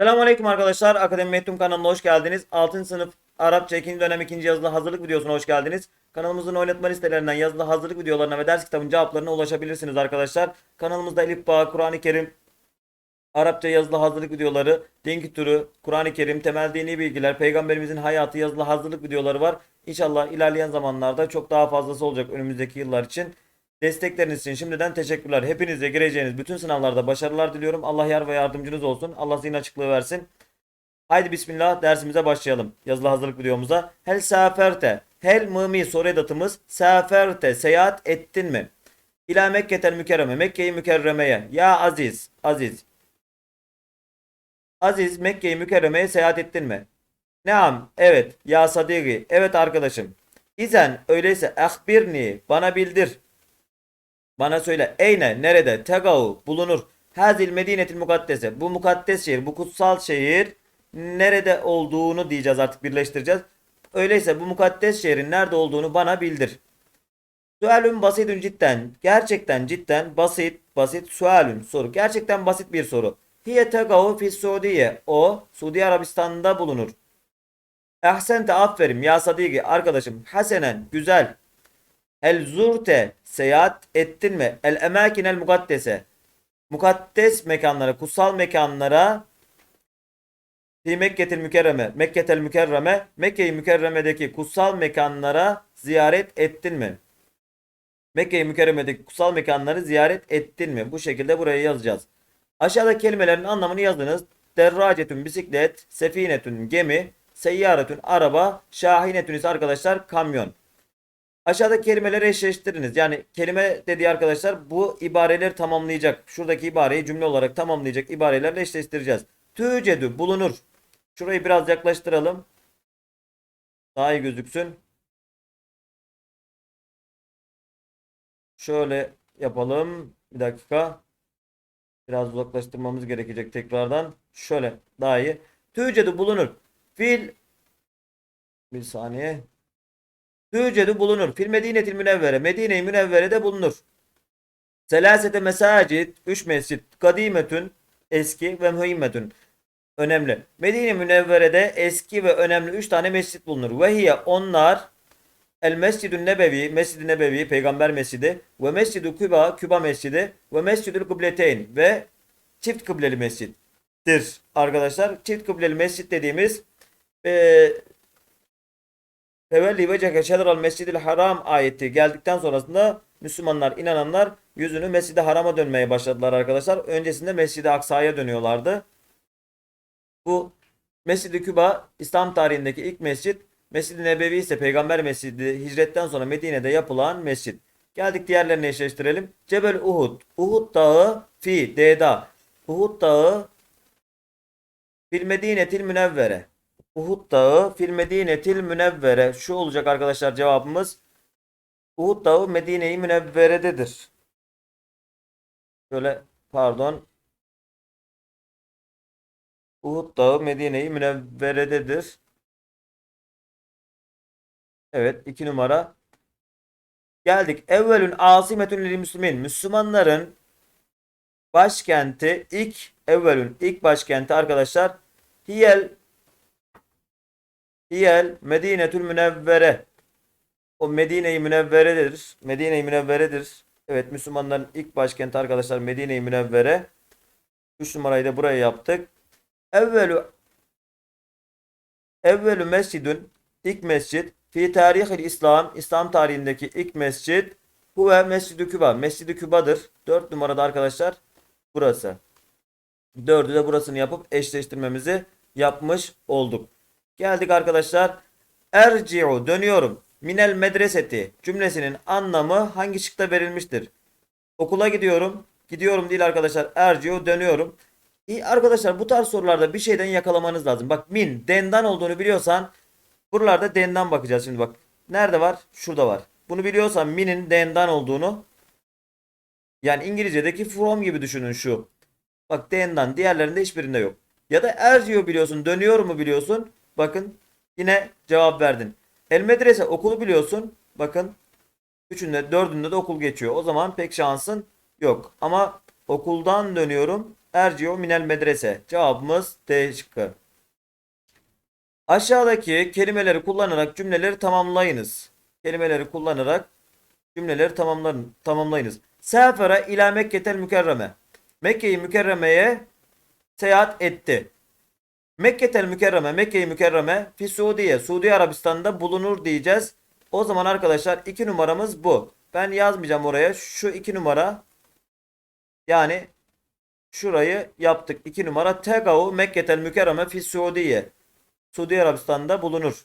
Selamünaleyküm arkadaşlar. Akademi Mehtun kanalına hoş geldiniz. 6. sınıf Arapça 2. dönem 2. yazılı hazırlık videosuna hoş geldiniz. Kanalımızın oynatma listelerinden yazılı hazırlık videolarına ve ders kitabın cevaplarına ulaşabilirsiniz arkadaşlar. Kanalımızda Elif Bağ, Kur'an-ı Kerim, Arapça yazılı hazırlık videoları, din kültürü, Kur'an-ı Kerim, temel dini bilgiler, peygamberimizin hayatı yazılı hazırlık videoları var. İnşallah ilerleyen zamanlarda çok daha fazlası olacak önümüzdeki yıllar için. Destekleriniz için şimdiden teşekkürler. Hepinize gireceğiniz bütün sınavlarda başarılar diliyorum. Allah yar ve yardımcınız olsun. Allah zihin açıklığı versin. Haydi bismillah dersimize başlayalım. Yazılı hazırlık videomuza. Hel saferte. Hel mımi soru edatımız. Saferte. Seyahat ettin mi? İlâ Mekketel mükerreme. Mekke'yi mükerremeye. Ya aziz. Aziz. Aziz Mekke'yi mükerremeye seyahat ettin mi? Naam. Evet. Ya sadigi. Evet arkadaşım. İzen öyleyse ahbirni. Bana bildir. Bana söyle eyne nerede tegav bulunur hazil medinetil mukaddese bu mukaddes şehir bu kutsal şehir nerede olduğunu diyeceğiz artık birleştireceğiz. Öyleyse bu mukaddes şehrin nerede olduğunu bana bildir. Sualün basitün cidden gerçekten cidden basit basit sualün soru gerçekten basit bir soru. Hiye tegav fi Suudiye o Suudi Arabistan'da bulunur. Ahsente aferin ya sadiki arkadaşım hasenen güzel El zurte seyahat ettin mi? El emakinel mukaddese. Mukaddes mekanlara, kutsal mekanlara Fi Mekketil mükerreme, Mekketel mükerreme, Mekke-i mükerremedeki kutsal mekanlara ziyaret ettin mi? Mekke-i mükerremedeki kutsal mekanları ziyaret ettin mi? Bu şekilde buraya yazacağız. Aşağıdaki kelimelerin anlamını yazdınız. Derracetün bisiklet, sefinetün gemi, seyyaretün araba, şahinetün ise arkadaşlar kamyon. Aşağıdaki kelimeleri eşleştiriniz. Yani kelime dediği arkadaşlar bu ibareleri tamamlayacak. Şuradaki ibareyi cümle olarak tamamlayacak ibarelerle eşleştireceğiz. Tücedü bulunur. Şurayı biraz yaklaştıralım. Daha iyi gözüksün. Şöyle yapalım. Bir dakika. Biraz uzaklaştırmamız gerekecek tekrardan. Şöyle daha iyi. Tücedü bulunur. Fil bir saniye. Tücedü bulunur. Fil Medinetil Münevvere. Medine-i Münevvere'de bulunur. Selasete mesacit. Üç mescit. Kadimetün. Eski ve mühimmetün. Önemli. Medine Münevvere'de eski ve önemli üç tane mescit bulunur. Ve hiye onlar El Mescidü Nebevi, Mescid-i Nebevi, Peygamber Mescidi ve Mescid-i Küba, Küba Mescidi ve Mescid-ül Kıbleteyn ve çift kıbleli mescittir arkadaşlar. Çift kıbleli mescit dediğimiz eee Tevelli vecehke şedral mescidil haram ayeti geldikten sonrasında Müslümanlar, inananlar yüzünü Mescid-i Haram'a dönmeye başladılar arkadaşlar. Öncesinde Mescid-i Aksa'ya dönüyorlardı. Bu Mescid-i Küba İslam tarihindeki ilk mescit. Mescid-i Nebevi ise Peygamber Mescidi hicretten sonra Medine'de yapılan mescit. Geldik diğerlerini eşleştirelim. Cebel Uhud. Uhud dağı fi D'da. Uhud dağı fil Medinetil Münevvere. Uhud Dağı fil Medinetil Münevvere. Şu olacak arkadaşlar cevabımız. Uhud Dağı Medine-i Münevvere'dedir. Şöyle pardon. Uhud Dağı Medine-i Münevvere'dedir. Evet iki numara. Geldik. Evvelün asimetün lil müslümin. Müslümanların başkenti ilk evvelün ilk başkenti arkadaşlar Hiyel Hiyel Medinetül Münevvere. O Medine-i Münevvere'dir. Medine-i Münevvere'dir. Evet Müslümanların ilk başkenti arkadaşlar Medine-i Münevvere. 3 numarayı da buraya yaptık. Evvelü Evvelü mescidün ilk mescid fi tarihil İslam İslam tarihindeki ilk mescid huve Mescid-i Küba. Mescid-i Küba'dır. 4 numarada arkadaşlar burası. 4'ü de burasını yapıp eşleştirmemizi yapmış olduk. Geldik arkadaşlar. Erci'u dönüyorum. Minel medreseti cümlesinin anlamı hangi şıkta verilmiştir? Okula gidiyorum. Gidiyorum değil arkadaşlar. Erci'u dönüyorum. İyi arkadaşlar bu tarz sorularda bir şeyden yakalamanız lazım. Bak min dendan olduğunu biliyorsan buralarda dendan bakacağız şimdi bak. Nerede var? Şurada var. Bunu biliyorsan min'in dendan olduğunu yani İngilizce'deki from gibi düşünün şu. Bak dendan diğerlerinde hiçbirinde yok. Ya da erciyor biliyorsun dönüyor mu biliyorsun. Bakın yine cevap verdin. El medrese okulu biliyorsun. Bakın üçünde dördünde de okul geçiyor. O zaman pek şansın yok. Ama okuldan dönüyorum. Erciu minel medrese. Cevabımız D şıkkı. Aşağıdaki kelimeleri kullanarak cümleleri tamamlayınız. Kelimeleri kullanarak cümleleri tamamlayın, tamamlayınız. Sefere ila Mekke'tel mükerreme. Mekke'yi mükerremeye seyahat etti. Mekke'tel mükerreme, Mekke-i mükerreme fi Suudiye, Suudi Arabistan'da bulunur diyeceğiz. O zaman arkadaşlar iki numaramız bu. Ben yazmayacağım oraya. Şu iki numara yani şurayı yaptık. İki numara Tegau Mekke'tel mükerreme fi Suudiye. Suudi Arabistan'da bulunur.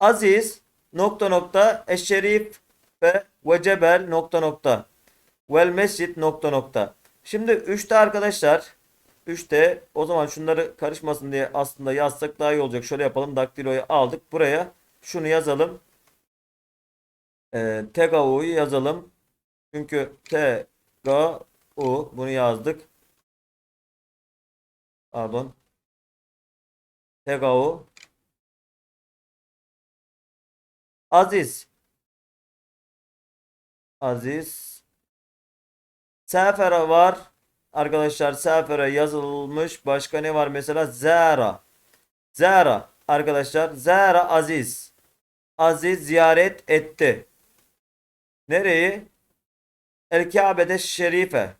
Aziz nokta nokta eşşerif ve vecebel nokta nokta vel mescid nokta nokta. Şimdi 3'te arkadaşlar 3'te o zaman şunları karışmasın diye aslında yazsak daha iyi olacak. Şöyle yapalım. Daktiloyu aldık. Buraya şunu yazalım. Ee, Tegau'yu yazalım. Çünkü Tegau bunu yazdık. Pardon. Tegau. Aziz. Aziz. Sefere var. Arkadaşlar sefere yazılmış. Başka ne var mesela? Zara. Zara. Arkadaşlar Zara Aziz. Aziz ziyaret etti. Nereyi? El Kabe'de Şerife.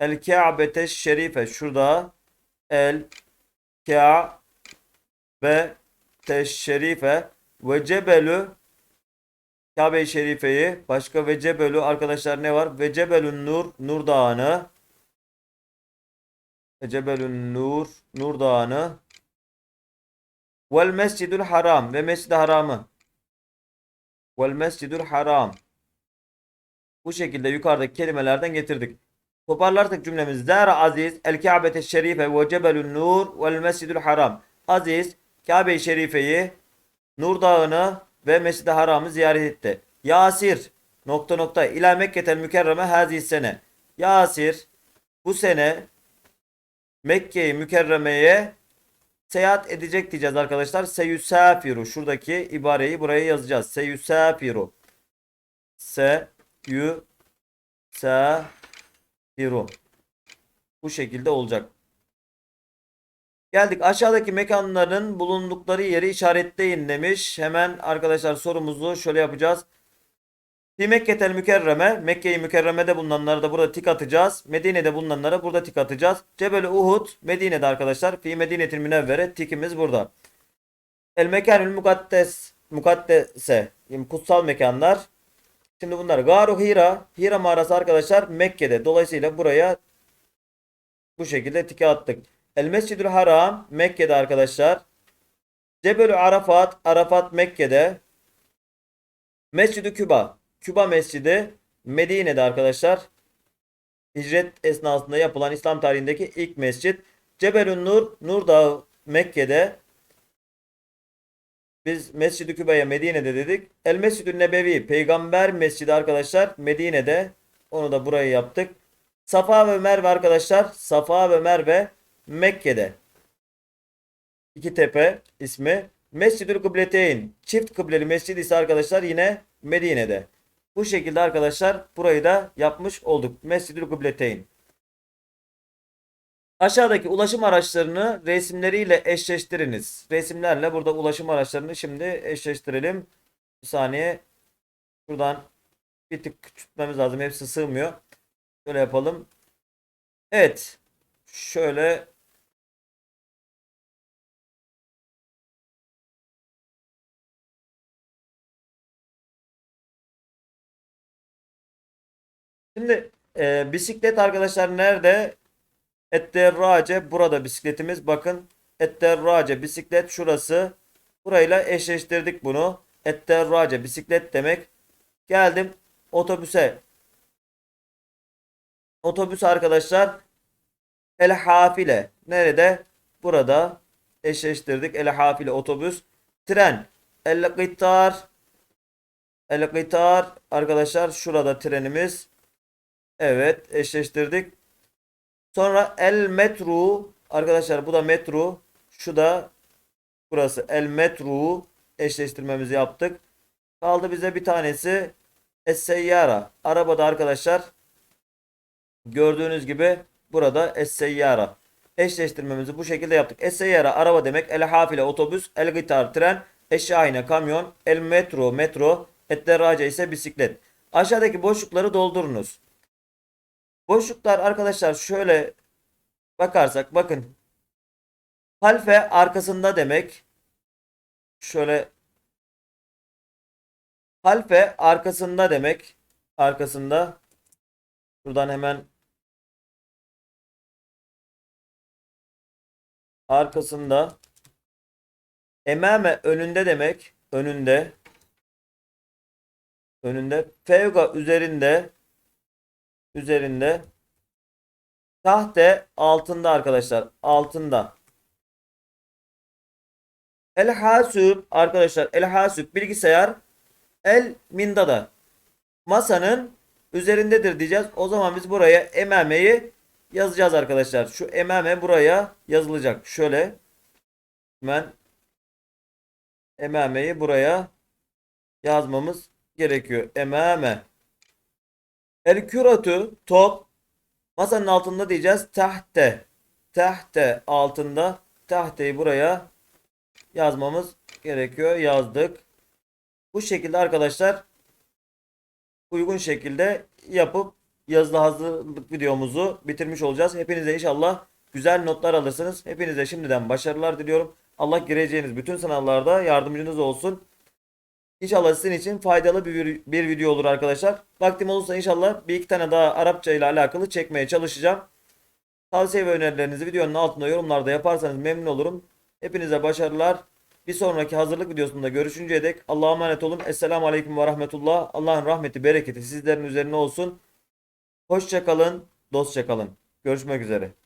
El Kabe'de Şerife. Şurada El Kabe Teşşerife ve Cebelü Kabe-i Şerife'yi başka ve Cebelü arkadaşlar ne var? Ve Cebelün Nur Nur Dağı'nı Cebelün Nur Nur Dağı'nı Vel Mescidül Haram ve Mescid-i Haram'ı Vel Mescidül Haram Bu şekilde yukarıdaki kelimelerden getirdik. Toparlarsak cümlemiz Zara Aziz El Kabe'te Şerife ve Cebelün Nur vel Mescidül Haram Aziz Kabe-i Şerife'yi Nur Dağı'nı ve Mescid-i Haram'ı ziyaret etti. Yasir nokta nokta ila Mekke'tel mükerreme hazi sene. Yasir bu sene Mekke'yi mükerremeye seyahat edecek diyeceğiz arkadaşlar. Seyüsafiru şuradaki ibareyi buraya yazacağız. Seyüsafiru. Se yu sa firu. Bu şekilde olacak. Geldik aşağıdaki mekanların bulundukları yeri işaretleyin demiş. Hemen arkadaşlar sorumuzu şöyle yapacağız. Fi Mekke'tel mükerreme, Mekke-i mükerremede bulunanlara da burada tik atacağız. Medine'de bulunanlara burada tik atacağız. Cebel Uhud, Medine'de arkadaşlar. Fi Medine'til münevvere tikimiz burada. El mekanül mukaddes, mukaddese, yani kutsal mekanlar. Şimdi bunlar Garu Hira, Hira mağarası arkadaşlar Mekke'de. Dolayısıyla buraya bu şekilde tike attık. El Mescidül Haram Mekke'de arkadaşlar. Cebelü Arafat Arafat Mekke'de. Mescid-i Küba Küba Mescidi Medine'de arkadaşlar. Hicret esnasında yapılan İslam tarihindeki ilk mescit. Cebelün Nur Nur Dağı Mekke'de. Biz Mescid-i Küba'ya Medine'de dedik. El Mescidü Nebevi Peygamber Mescidi arkadaşlar Medine'de. Onu da buraya yaptık. Safa ve Merve arkadaşlar. Safa ve Merve Mekke'de. İki tepe ismi. Mescidül Kıbleteyn. Çift kıbleli mescid ise arkadaşlar yine Medine'de. Bu şekilde arkadaşlar burayı da yapmış olduk. Mescidül Kıbleteyn. Aşağıdaki ulaşım araçlarını resimleriyle eşleştiriniz. Resimlerle burada ulaşım araçlarını şimdi eşleştirelim. Bir saniye. Şuradan bir tık küçültmemiz lazım. Hepsi sığmıyor. Şöyle yapalım. Evet. Şöyle Şimdi e, bisiklet arkadaşlar nerede? Etterrace burada bisikletimiz. Bakın Etterrace bisiklet şurası. Burayla eşleştirdik bunu. Etterrace bisiklet demek. Geldim otobüse. Otobüs arkadaşlar El Hafile. Nerede? Burada eşleştirdik. El Hafile otobüs. Tren. El Gıtar. El Gıtar. Arkadaşlar şurada trenimiz. Evet eşleştirdik. Sonra el metro. Arkadaşlar bu da metro. Şu da burası el metro. Eşleştirmemizi yaptık. Kaldı bize bir tanesi es seyyara. Arabada arkadaşlar gördüğünüz gibi Burada es-seyyara. Eşleştirmemizi bu şekilde yaptık. Es-seyyara araba demek. El hafile otobüs. El gitar tren. Eşşahine kamyon. El metro metro. Et-derrace ise bisiklet. Aşağıdaki boşlukları doldurunuz. Boşluklar arkadaşlar şöyle bakarsak bakın. Halfe arkasında demek. Şöyle halfe arkasında demek. Arkasında. Şuradan hemen arkasında. Emame önünde demek. Önünde. Önünde. Fevga üzerinde. Üzerinde. Tahte altında arkadaşlar. Altında. El hasub arkadaşlar. El hasub bilgisayar. El mindada. Masanın üzerindedir diyeceğiz. O zaman biz buraya emameyi yazacağız arkadaşlar. Şu emame buraya yazılacak. Şöyle hemen emameyi buraya yazmamız gerekiyor. Emame. El küratu top masanın altında diyeceğiz. Tahte. Tahte altında. Tahteyi buraya yazmamız gerekiyor. Yazdık. Bu şekilde arkadaşlar uygun şekilde yapıp yazılı hazırlık videomuzu bitirmiş olacağız. Hepinize inşallah güzel notlar alırsınız. Hepinize şimdiden başarılar diliyorum. Allah gireceğiniz bütün sınavlarda yardımcınız olsun. İnşallah sizin için faydalı bir, bir video olur arkadaşlar. Vaktim olursa inşallah bir iki tane daha Arapça ile alakalı çekmeye çalışacağım. Tavsiye ve önerilerinizi videonun altında yorumlarda yaparsanız memnun olurum. Hepinize başarılar. Bir sonraki hazırlık videosunda görüşünceye dek Allah'a emanet olun. Esselamu Aleyküm ve Rahmetullah. Allah'ın rahmeti, bereketi sizlerin üzerine olsun. Hoşça kalın, dostça kalın. Görüşmek üzere.